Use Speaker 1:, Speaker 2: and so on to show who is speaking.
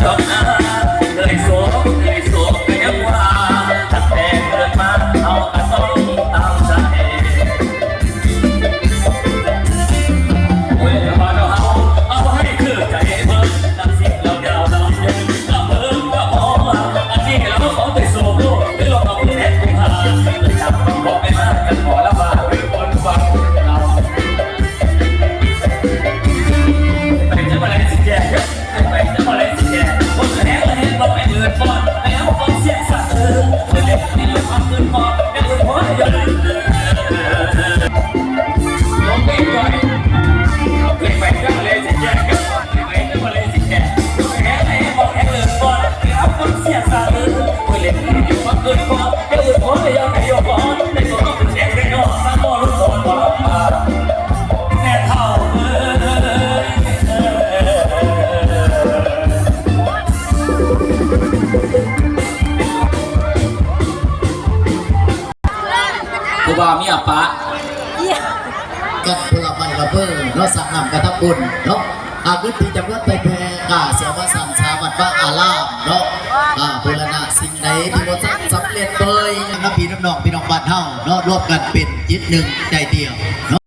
Speaker 1: ขับอา the fun. I have fun, yes, I do. กูบ่าวเมีอะ
Speaker 2: ปะ
Speaker 3: กับผลไม้ระเบิดเนาะสั่งนำกระทับุญเนาะอาวุธที่จำนวนไปแพร่กาเสียว่าสังชาวัดว่าอาลาเนาะอ่าบูรณะสิ่งใดที่ว่าสำเร็จเลยนะพี่น้องพี่น้องบ้านเฮาเนาะร่วมกันเป็นจิตหนึ่งใจเดียวเนาะ